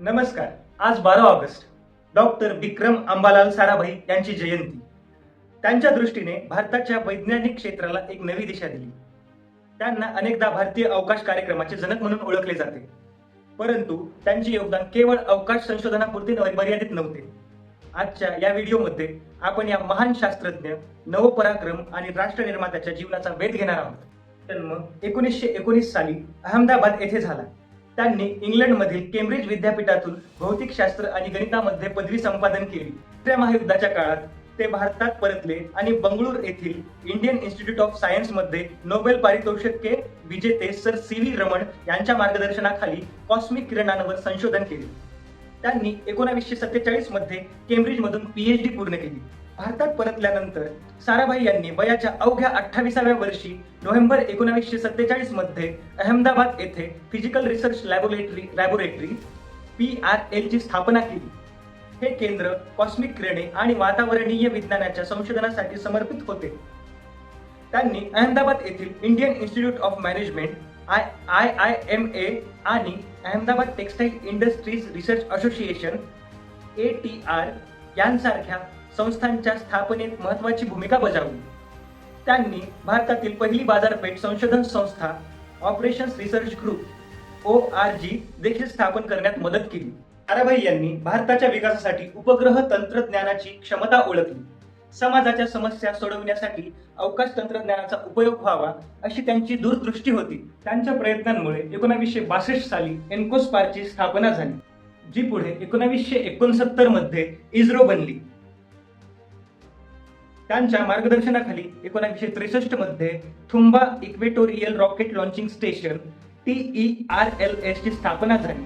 नमस्कार. आज बारा ऑगस्ट. डॉक्टर विक्रम अंबालाल साराभाई यांची जयंती. त्यांच्या दृष्टीने भारताच्या वैज्ञानिक क्षेत्राला एक नवी दिशा दिली. त्यांना अनेकदा भारतीय अवकाश कार्यक्रमाचे जनक म्हणून ओळखले जाते. परंतु त्यांचे योगदान केवळ अवकाश संशोधनापुरते मर्यादित नव्हते. आजच्या या व्हिडिओमध्ये आपण या महान शास्त्रज्ञ नवपराक्रम आणि राष्ट्र निर्मात्याच्या जीवनाचा वेध घेणार आहोत. जन्म एकोणीसशे एकोणीस साली अहमदाबाद येथे झाला. त्यांनी इंग्लंडमधील केम्ब्रिज विद्यापीठातून भौतिकशास्त्र आणि गणितामध्ये पदवी संपादन केली. दुसऱ्या महायुद्धाच्या काळात ते भारतात परतले आणि बंगळूर येथील इंडियन इन्स्टिट्यूट ऑफ सायन्समध्ये नोबेल पारितोषिके विजेते सर सी व्ही रमण यांच्या मार्गदर्शनाखाली कॉस्मिक किरणांवर संशोधन केले. त्यांनी एकोणावीसशे सत्तेचाळीसमध्ये केम्ब्रिज मधून पीएचडी पूर्ण केली. भारतात परतल्यानंतर साराभाई यांनी वयाच्या अवघ्या अठ्ठावीसाव्या वर्षी नोव्हेंबर एकोणावीसशे सत्तेचाळीसमध्ये अहमदाबाद येथे physical research laboratory laboratory P R L ची स्थापना केली. हे केंद्र कॉस्मिक किरणे आणि वातावरणीय विज्ञानाच्या संशोधनासाठी समर्पित होते. त्यांनी अहमदाबाद येथील Indian institute of management I I I M A आणि Ahmedabad textile industries research association A T R यांसारख्या संस्थांच्या स्थापनेत महत्वाची भूमिका बजावली. त्यांनी भारतातील पहिली बाजारपेठ संशोधन संस्था operations research group O R G देखील स्थापन करण्यात मदत केली. ताराबाई यांनी भारताच्या विकासासाठी उपग्रह तंत्रज्ञानाची क्षमता ओळखली. समाजाच्या समस्या सोडवण्यासाठी अवकाश तंत्रज्ञानाचा उपयोग व्हावा अशी त्यांची दूरदृष्टी होती. त्यांच्या प्रयत्नांमुळे एकोणावीसशे बासष्ट साली एन्कोस्पारची स्थापना झाली जी पुढे एकोणावीसशे एकोणसत्तरमध्ये इस्रो बनली. त्यांच्या मार्गदर्शनाखाली एकोणावीसशे त्रेसष्टमध्ये Thumba equatorial rocket launching station T E R L S ची स्थापना झाली.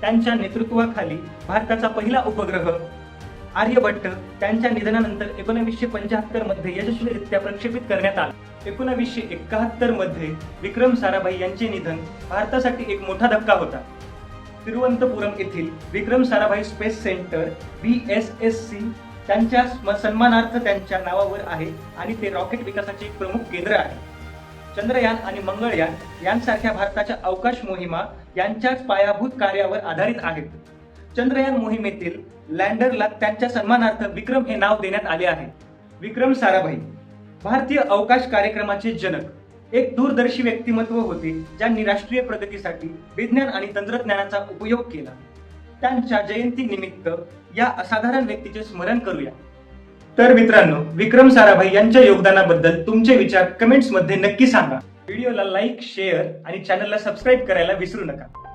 त्यांच्या नेतृत्वाखाली भारताचा पहिला उपग्रह आर्यभट्ट त्यांच्या निधनानंतर एकोणीसशे पंच्याहत्तरमध्ये यशस्वीरित्या प्रक्षेपित करण्यात आला. एकोणावीसशे एकाहत्तरमध्ये विक्रम साराभाई यांचे निधन भारतासाठी एक मोठा धक्का होता. तिरुवनंतपुरम येथील Vikram Sarabhai space centre B S S C त्यांच्या स्म- सन्मानार्थ त्यांच्या नावावर आहे आणि ते रॉकेट विकासाचे एक प्रमुख केंद्र आहे. चंद्रयान आणि मंगळयान यांसारख्या भारताच्या अवकाश मोहिमा यांच्याच पायाभूत कार्यावर आधारित आहेत. चंद्रयान मोहिमेतील लँडरला त्यांच्या सन्मानार्थ विक्रम हे नाव देण्यात आले आहे. विक्रम साराभाई भारतीय अवकाश कार्यक्रमाचे जनक एक दूरदर्शी व्यक्तिमत्व होते ज्यांनी राष्ट्रीय प्रगतीसाठी विज्ञान आणि तंत्रज्ञानाचा उपयोग केला. त्यांच्या जयंती निमित्त या असाधारण व्यक्तीचे स्मरण करूया. तर मित्रांनो विक्रम साराभाई यांच्या योगदानाबद्दल तुमचे विचार कमेंट्समध्ये नक्की सांगा. व्हिडिओला लाईक शेअर आणि चॅनलला सबस्क्राईब करायला विसरू नका.